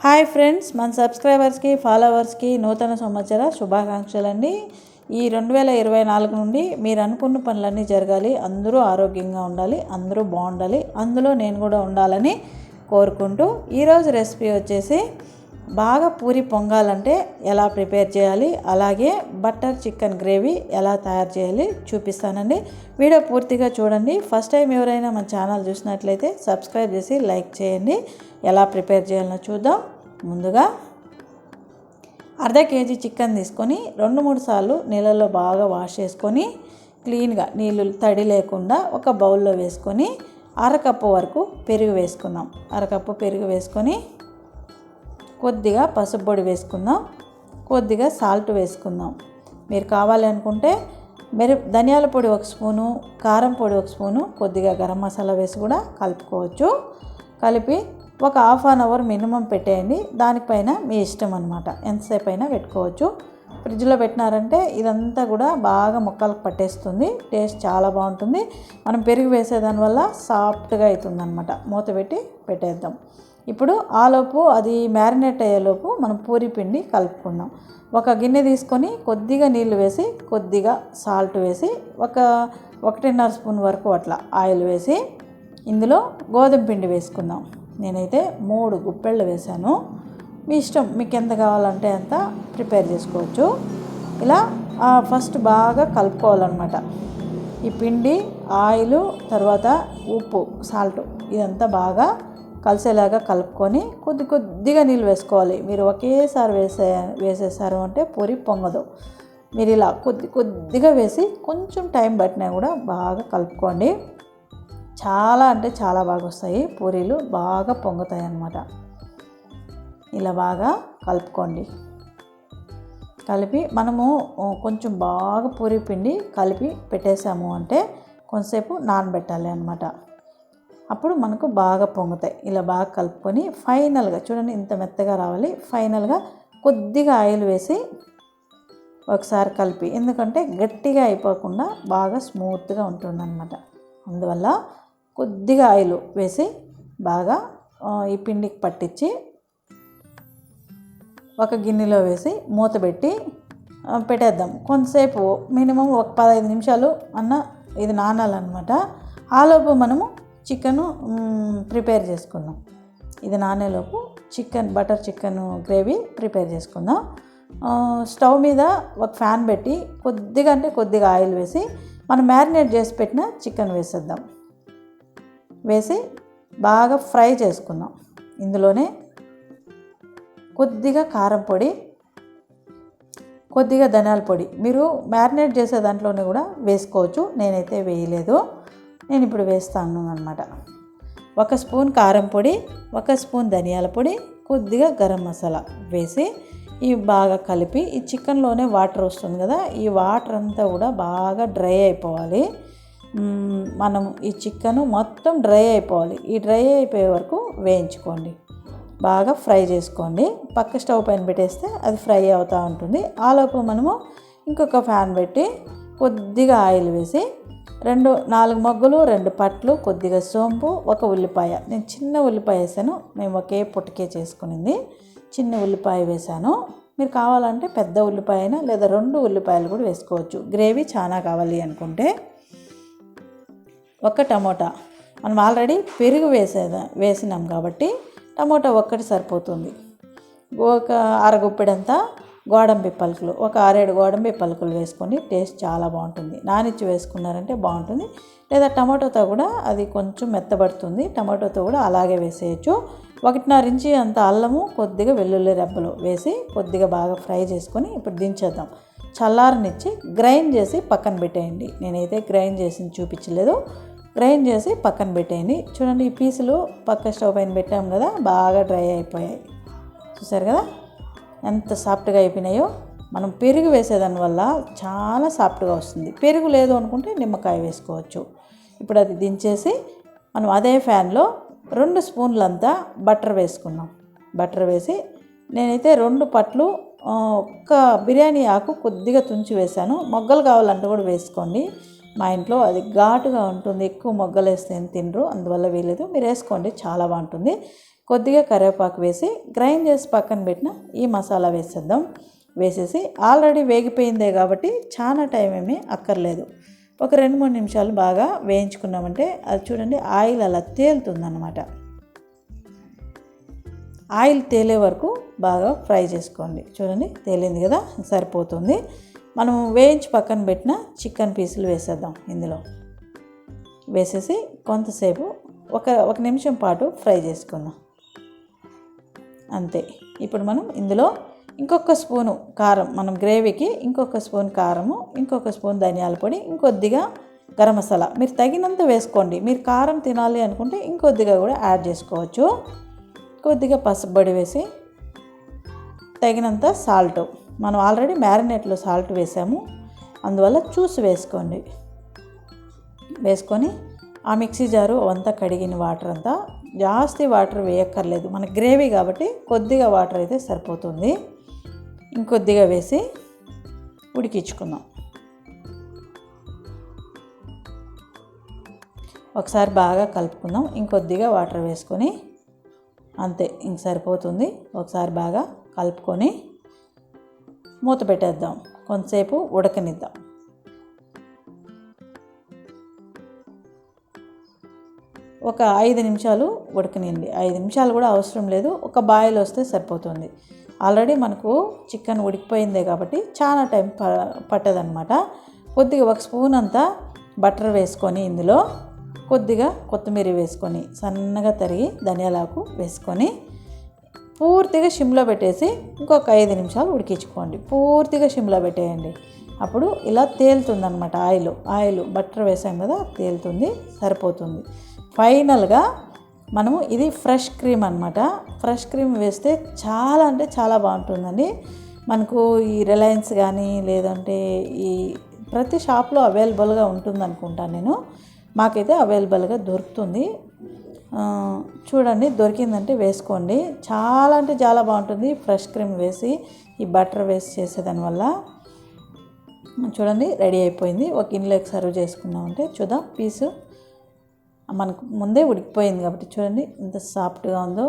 Hi friends మన సబ్స్క్రైబర్స్కి ఫాలోవర్స్కి నూతన సంవత్సర శుభాకాంక్షలు అండి ఈ రెండు వేల ఇరవై నాలుగు నుండి మీరు అనుకున్న పనులన్నీ జరగాలి అందరూ ఆరోగ్యంగా ఉండాలి అందరూ బాగుండాలి అందులో నేను కూడా ఉండాలని కోరుకుంటూ ఈరోజు రెసిపీ వచ్చేసి బాగా పూరి పొంగాలంటే ఎలా ప్రిపేర్ చేయాలి? అలాగే బటర్ చికెన్ గ్రేవీ ఎలా తయారు చేయాలి చూపిస్తానండి. వీడియో పూర్తిగా చూడండి. ఫస్ట్ టైం ఎవరైనా మన ఛానల్ చూసినట్లయితే సబ్స్క్రైబ్ చేసి లైక్ చేయండి. ఎలా ప్రిపేర్ చేయాలో చూద్దాం. ముందుగా అర్ధ కేజీ చికెన్ తీసుకొని రెండు మూడు సార్లు నీళ్ళలో బాగా వాష్ చేసుకొని క్లీన్గా నీళ్ళు తడి లేకుండా ఒక బౌల్లో వేసుకొని అరకప్పు వరకు పెరుగు వేసుకుందాం. అరకప్పు పెరుగు వేసుకొని కొద్దిగా పసుపు పొడి వేసుకుందాం. కొద్దిగా సాల్ట్ వేసుకుందాం. మీరు కావాలనుకుంటే అనుకుంటే ధనియాల పొడి ఒక స్పూను కారం పొడి ఒక స్పూను కొద్దిగా గరం మసాలా వేసి కూడా కలుపుకోవచ్చు. కలిపి ఒక హాఫ్ అన్ అవర్ మినిమం పెట్టేయండి. దానిపైన మీ ఇష్టం అనమాట ఎంతసేపు అయినా పెట్టుకోవచ్చు. ఫ్రిడ్జ్లో పెట్టినారంటే ఇదంతా కూడా బాగా ముక్కలకు పట్టేస్తుంది. టేస్ట్ చాలా బాగుంటుంది. మనం పెరుగు వేసేదాని వల్ల సాఫ్ట్గా అవుతుంది అనమాట మూత పెట్టి పెట్టేద్దాం. ఇప్పుడు ఆలోపు అది మ్యారినేట్ అయ్యేలోపు మనం పూరి పిండి కలుపుకుందాం. ఒక గిన్నె తీసుకొని కొద్దిగా నీళ్ళు వేసి కొద్దిగా సాల్ట్ వేసి ఒక ఒకటిన్నర స్పూన్ వరకు అట్లా ఆయిల్ వేసి ఇందులో గోధుమ పిండి వేసుకుందాం. నేనైతే మూడు గుప్పెళ్ళు వేశాను. మీ ఇష్టం మీకు ఎంత కావాలంటే అంత ప్రిపేర్ చేసుకోవచ్చు. ఇలా ఫస్ట్ బాగా కలుపుకోవాలన్నమాట. ఈ పిండి ఆయిల్ తర్వాత ఉప్పు సాల్ట్ ఇదంతా బాగా కలిసేలాగా కలుపుకొని కొద్ది కొద్దిగా నీళ్ళు వేసుకోవాలి. మీరు ఒకేసారి వేసే వేసేసారు అంటే పూరి పొంగదు. మీరు ఇలా కొద్ది కొద్దిగా వేసి కొంచెం టైం పట్టినా కూడా బాగా కలుపుకోండి. చాలా అంటే చాలా బాగా వస్తాయి. పూరీలు బాగా పొంగుతాయి అన్నమాట. ఇలా బాగా కలుపుకోండి. కలిపి మనము కొంచెం బాగా పూరి పిండి కలిపి పెట్టేసాము అంటే కొంతసేపు నానబెట్టాలి అనమాట అప్పుడు మనకు బాగా పొంగుతాయి. ఇలా బాగా కలుపుకొని ఫైనల్గా చూడండి ఇంత మెత్తగా రావాలి. ఫైనల్గా కొద్దిగా ఆయిల్ వేసి ఒకసారి కలిపి ఎందుకంటే గట్టిగా అయిపోకుండా బాగా స్మూత్గా ఉంటుందన్నమాట. అందువల్ల కొద్దిగా ఆయిల్ వేసి బాగా ఈ పిండికి పట్టించి ఒక గిన్నెలో వేసి మూత పెట్టి పెట్టేద్దాం. కొంతసేపు మినిమం ఒక పదహైదు నిమిషాలు అన్న ఇది నానాలన్నమాట. ఆలోపు మనము చికెను ప్రిపేర్ చేసుకుందాం. ఇది నానేలోపు chicken butter chicken gravy prepare చేసుకుందాం. స్టవ్ మీద ఒక ఫ్యాన్ పెట్టి కొద్దిగా అంటే కొద్దిగా ఆయిల్ వేసి మనం మ్యారినేట్ చేసి పెట్టిన చికెన్ వేసేద్దాం. వేసి బాగా ఫ్రై చేసుకుందాం. ఇందులోనే కొద్దిగా కారం పొడి కొద్దిగా ధనియాల పొడి. మీరు మ్యారినేట్ చేసే దాంట్లోనే కూడా వేసుకోవచ్చు. నేనైతే వేయలేదు. నేను ఇప్పుడు వేస్తాను అనమాట ఒక స్పూన్ కారం పొడి ఒక స్పూన్ ధనియాల పొడి కొద్దిగా గరం మసాలా వేసి ఇవి బాగా కలిపి ఈ చికెన్లోనే వాటర్ వస్తుంది కదా ఈ వాటర్ అంతా కూడా బాగా డ్రై అయిపోవాలి. మనం ఈ చికెన్ మొత్తం డ్రై అయిపోవాలి. ఈ డ్రై అయిపోయే వరకు వేయించుకోండి. బాగా ఫ్రై చేసుకోండి. పక్క స్టవ్ పైన పెట్టేస్తే అది ఫ్రై అవుతూ ఉంటుంది. ఆలోపు మనము ఇంకొక ఫ్యాన్ పెట్టి కొద్దిగా ఆయిల్ వేసి రెండు నాలుగు మొగ్గలు రెండు పట్లు కొద్దిగా సోంపు ఒక ఉల్లిపాయ. నేను చిన్న ఉల్లిపాయ వేసాను. మేము ఒకే పుట్టకే చేసుకునింది. చిన్న ఉల్లిపాయ వేసాను. మీరు కావాలంటే పెద్ద ఉల్లిపాయ అయినా లేదా రెండు ఉల్లిపాయలు కూడా వేసుకోవచ్చు. గ్రేవీ చాలా కావాలి అనుకుంటే. ఒక టమోటా. మనం ఆల్రెడీ పెరుగు వేసేదా వేసినాం కాబట్టి టమోటా ఒక్కటి సరిపోతుంది. ఒక అరగుప్పెడంతా గోడంబి పలుకులు. ఒక ఆరేడు గోడంబి పలుకులు వేసుకొని టేస్ట్ చాలా బాగుంటుంది. నానిచ్చి వేసుకున్నారంటే బాగుంటుంది. లేదా టమాటోతో కూడా అది కొంచెం మెత్తబడుతుంది. టమాటోతో కూడా అలాగే వేసేయచ్చు. ఒకటిన్నర ఇంచి అంత అల్లము కొద్దిగా వెల్లుల్లి రెబ్బలు వేసి కొద్దిగా బాగా ఫ్రై చేసుకొని ఇప్పుడు దించేద్దాం. చల్లారనిచ్చి గ్రైండ్ చేసి పక్కన పెట్టేయండి. నేనైతే గ్రైండ్ చేసి చూపించలేదు. గ్రైండ్ చేసి పక్కన పెట్టేయండి. చూడండి ఈ పీసులు పక్క స్టవ్ పైన పెట్టాం కదా బాగా డ్రై అయిపోయాయి. చూసారు కదా? ఎంత సాఫ్ట్గా అయిపోయినాయో మనం పెరుగు వేసేదాని వల్ల చాలా సాఫ్ట్గా వస్తుంది. పెరుగు లేదు అనుకుంటే నిమ్మకాయ వేసుకోవచ్చు. ఇప్పుడు అది దించేసి మనం అదే ఫ్యాన్లో రెండు స్పూన్లంతా బటర్ వేసుకున్నాం బటర్ వేసి నేనైతే రెండు పట్లు ఒక్క బిర్యానీ ఆకు కొద్దిగా తుంచి వేశాను. మొగ్గలు కావాలంటే కూడా వేసుకోండి. మా ఇంట్లో అది ఘాటుగా ఉంటుంది. ఎక్కువ మొగ్గలు వేస్తే తినరు. అందువల్ల వేయలేదు మీరు వేసుకోండి. చాలా బాగుంటుంది. కొద్దిగా కరివేపాకు వేసి గ్రైండ్ చేసి పక్కన పెట్టిన ఈ మసాలా వేసేద్దాం. వేసేసి ఆల్రెడీ వేగిపోయిందే కాబట్టి చాలా టైం ఏమీ అక్కర్లేదు. ఒక రెండు మూడు నిమిషాలు బాగా వేయించుకున్నామంటే అది చూడండి ఆయిల్ అలా తేలుతుందన్నమాట. ఆయిల్ తేలే వరకు బాగా ఫ్రై చేసుకోండి. చూడండి తేలింది కదా? సరిపోతుంది. మనం వేయించి పక్కన పెట్టిన చికెన్ పీసులు వేసేద్దాం ఇందులో. వేసేసి కొంతసేపు ఒక ఒక నిమిషం పాటు ఫ్రై చేసుకుందాం. అంతే. ఇప్పుడు మనం ఇందులో ఇంకొక స్పూను కారం మనం గ్రేవీకి ఇంకొక స్పూన్ కారము ఇంకొక స్పూన్ ధనియాల పొడి ఇంకొద్దిగా గరం మసాలా. మీరు తగినంత వేసుకోండి. మీరు కారం తినాలి అనుకుంటే ఇంకొద్దిగా కూడా యాడ్ చేసుకోవచ్చు. కొద్దిగా పసుపొడి వేసి తగినంత సాల్ట్. మనం ఆల్రెడీ మ్యారినేట్లో సాల్ట్ వేసాము. అందువల్ల చూసి వేసుకోండి. వేసుకొని ఆ మిక్సీ జారు అంతా కడిగిన వాటర్ అంతా జాస్తి వాటర్ వేయక్కర్లేదు. మన గ్రేవీ కాబట్టి కొద్దిగా వాటర్ అయితే సరిపోతుంది. ఇంకొద్దిగా వేసి ఉడికించుకుందాం. ఒకసారి బాగా కలుపుకుందాం. ఇంకొద్దిగా వాటర్ వేసుకొని అంతే ఇంక సరిపోతుంది. ఒకసారి బాగా కలుపుకొని మూత పెట్టేద్దాం. కొంతసేపు ఉడకనిద్దాం. ఒక ఐదు నిమిషాలు ఉడకనియండి. ఐదు నిమిషాలు కూడా అవసరం లేదు. ఒక బాయిల్ వస్తే సరిపోతుంది. ఆల్రెడీ మనకు చికెన్ ఉడికిపోయిందే కాబట్టి చాలా టైం ప పట్టదనమాట కొద్దిగా ఒక స్పూన్ అంతా బటర్ వేసుకొని ఇందులో కొద్దిగా కొత్తిమీర వేసుకొని సన్నగా తరిగి ధనియాలాకు వేసుకొని పూర్తిగా షిమ్లో పెట్టేసి ఇంకొక ఐదు నిమిషాలు ఉడికించుకోండి. పూర్తిగా షిమ్లో పెట్టేయండి. అప్పుడు ఇలా తేలుతుందనమాట ఆయిల్. ఆయిల్ బటర్ వేసాం కదా తేలుతుంది సరిపోతుంది. ఫైనల్గా మనము ఇది ఫ్రెష్ క్రీమ్ అనమాట ఫ్రెష్ క్రీమ్ వేస్తే చాలా అంటే చాలా బాగుంటుందండి. మనకు ఈ రిలయన్స్ కానీ లేదంటే ఈ ప్రతి షాప్లో అవైలబుల్గా ఉంటుంది అనుకుంటాను నేను. మాకైతే అవైలబుల్గా దొరుకుతుంది. చూడండి దొరికిందంటే వేసుకోండి. చాలా అంటే చాలా బాగుంటుంది. ఫ్రెష్ క్రీమ్ వేసి ఈ బటర్ వేసి చేసేదానివల్ల చూడండి రెడీ అయిపోయింది. ఒక ఇంట్లోకి సర్వ్ చేసుకున్నామంటే చూద్దాం. పీసు మనకు ముందే ఉడికిపోయింది కాబట్టి చూడండి ఎంత సాఫ్ట్గా ఉందో.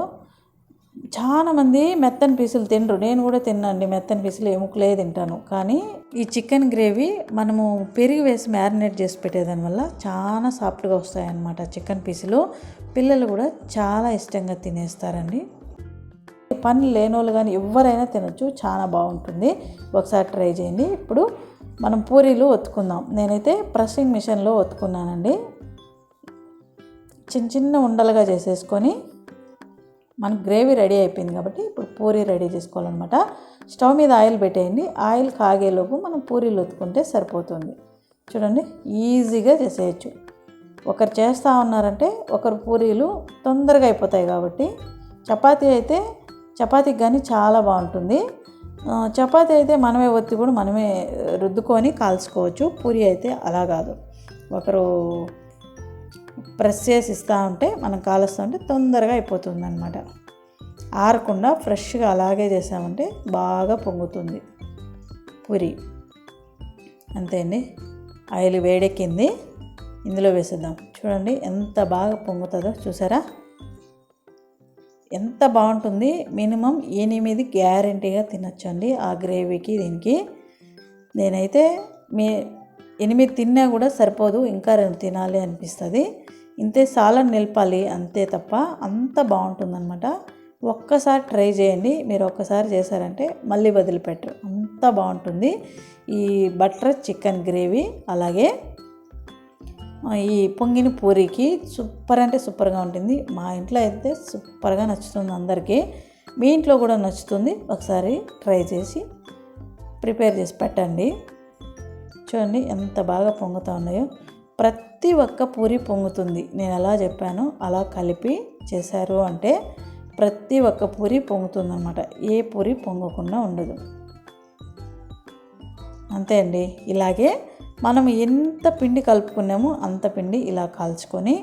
చాలా మంది మెత్తని పీసులు తినరు. నేను కూడా తిన్నాండి మెత్తని పీసులు ఎముకలే తింటాను. కానీ ఈ చికెన్ గ్రేవీ మనము పెరిగి వేసి మ్యారినేట్ చేసి పెట్టేదాని వల్ల చాలా సాఫ్ట్గా వస్తాయన్నమాట చికెన్ పీసులు. పిల్లలు కూడా చాలా ఇష్టంగా తినేస్తారండి. పని లేనోళ్ళు కానీ ఎవరైనా తినొచ్చు. చాలా బాగుంటుంది. ఒకసారి ట్రై చేయండి. ఇప్పుడు మనం పూరీలు ఒత్తుకుందాం. నేనైతే ప్రెస్సింగ్ మిషన్లో ఒత్తుకున్నానండి. చిన్న చిన్న ఉండలుగా చేసేసుకొని మనకు గ్రేవీ రెడీ అయిపోయింది కాబట్టి ఇప్పుడు పూరీ రెడీ చేసుకోవాలన్నమాట. స్టవ్ మీద ఆయిల్ పెట్టేయండి. ఆయిల్ కాగేలోపు మనం పూరీలు ఒత్తుకుంటే సరిపోతుంది. చూడండి ఈజీగా చేసేయచ్చు. ఒకరు చేస్తూ ఉన్నారంటే ఒకరు పూరీలు తొందరగా అయిపోతాయి కాబట్టి చపాతీ అయితే చపాతీకి కానీ చాలా బాగుంటుంది. చపాతీ అయితే మనమే ఒత్తి కూడా మనమే రుద్దుకొని కాల్చుకోవచ్చు. పూరి అయితే అలా కాదు. ఒకరు ప్రెస్ చేసి ఇస్తూ ఉంటే మనం కాలుస్తూ ఉంటే తొందరగా అయిపోతుంది అనమాట ఆరకుండా ఫ్రెష్గా అలాగే చేసామంటే బాగా పొంగుతుంది పూరి. అంతే అండి ఆయిల్ వేడెక్కింది. ఇందులో వేసేద్దాం. చూడండి ఎంత బాగా పొంగుతుందో చూసారా? ఎంత బాగుంటుంది? మినిమం ఎనిమిది గ్యారంటీగా తినొచ్చండి ఆ గ్రేవీకి దీనికి. నేనైతే మీ ఎనిమిది తిన్నా కూడా సరిపోదు ఇంకా రెండు తినాలి అనిపిస్తుంది. ఇంతే సాలని నిలపాలి అంతే తప్ప అంత బాగుంటుందన్నమాట. ఒక్కసారి ట్రై చేయండి మీరు ఒక్కసారి చేశారంటే మళ్ళీ వదిలిపెట్టరు. అంత బాగుంటుంది. ఈ బటర్ చికెన్ గ్రేవీ అలాగే ఈ పొంగిన పూరికి సూపర్ అంటే సూపర్గా ఉంటుంది. మా ఇంట్లో అయితే సూపర్గా నచ్చుతుంది అందరికీ. మీ ఇంట్లో కూడా నచ్చుతుంది. ఒకసారి ట్రై చేసి ప్రిపేర్ చేసి పెట్టండి. చూడండి ఎంత బాగా పొంగుతూ ఉన్నాయో ప్రతి ఒక్క పూరి పొంగుతుంది. నేను ఎలా చెప్పాను అలా కలిపి చేశారు అంటే ప్రతి ఒక్క పూరి పొంగుతుంది అనమాట ఏ పూరి పొంగకుండా ఉండదు. అంతే అండి. ఇలాగే మనం ఎంత పిండి కలుపుకున్నామో అంత పిండి ఇలా కాల్చుకొని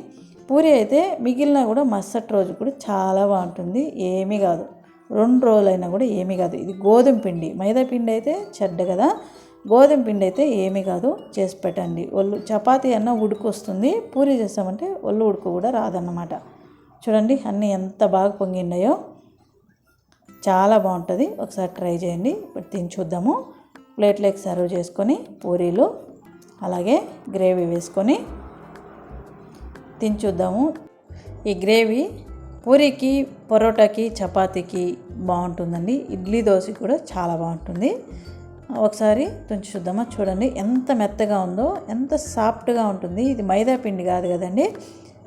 పూరి అయితే మిగిలిన కూడా మరుసటి రోజు కూడా చాలా బాగుంటుంది. ఏమీ కాదు. రెండు రోజులైనా కూడా ఏమీ కాదు. ఇది గోధుమ పిండి. మైదా పిండి అయితే చెడ్డ కదా. గోధుమ పిండి అయితే ఏమీ కాదు చేసి పెట్టండి. ఒళ్ళు చపాతీ అన్న ఉడుకు వస్తుంది పూరి చేస్తామంటే ఒళ్ళు ఉడుకు కూడా రాదన్నమాట. చూడండి అన్నీ ఎంత బాగా పొంగిండాయో. చాలా బాగుంటుంది. ఒకసారి ట్రై చేయండి. ఇప్పుడు తిని చూద్దాము. ప్లేట్లోకి సర్వ్ చేసుకొని పూరీలు అలాగే గ్రేవీ వేసుకొని తిని చూద్దాము. ఈ గ్రేవీ పూరీకి పరోటాకి చపాతీకి బాగుంటుందండి. ఇడ్లీ దోశ కూడా చాలా బాగుంటుంది. ఒకసారి తుంచి చూద్దామా? చూడండి ఎంత మెత్తగా ఉందో ఎంత సాఫ్ట్గా ఉంటుంది. ఇది మైదా పిండి కాదు కదండి.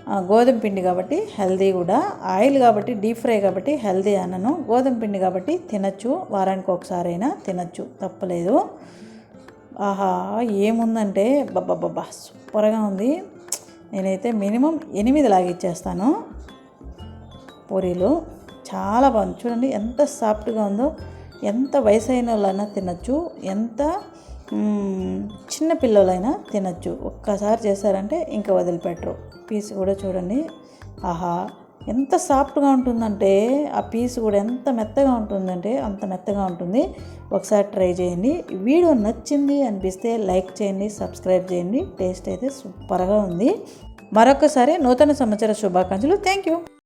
గోధుమ పిండి కాబట్టి హెల్దీ కూడా. ఆయిల్ కాబట్టి డీప్ ఫ్రై కాబట్టి హెల్దీ అనను గోధుమ పిండి కాబట్టి తినచ్చు. వారానికి ఒకసారి అయినా తినచ్చు. తప్పలేదు. ఆహా ఏముందంటే బబ్బబ్బబ్బా సూపర్గా ఉంది. నేనైతే మినిమం ఎనిమిది లాగిచ్చేస్తాను పూరీలు చాలా బాగుంది. చూడండి ఎంత సాఫ్ట్గా ఉందో. ఎంత వయసు అయిన వాళ్ళైనా తినచ్చు ఎంత చిన్న పిల్లలైనా తినచ్చు. ఒక్కసారి చేశారంటే ఇంకా వదిలిపెట్టరు. పీస్ కూడా చూడండి. ఆహా ఎంత సాఫ్ట్గా ఉంటుందంటే ఆ పీస్ కూడా ఎంత మెత్తగా ఉంటుందంటే అంత మెత్తగా ఉంటుంది. ఒకసారి ట్రై చేయండి. వీడియో నచ్చింది అనిపిస్తే లైక్ చేయండి సబ్స్క్రైబ్ చేయండి. టేస్ట్ అయితే సూపర్గా ఉంది. మరొకసారి నూతన సంవత్సర శుభాకాంక్షలు. Thank you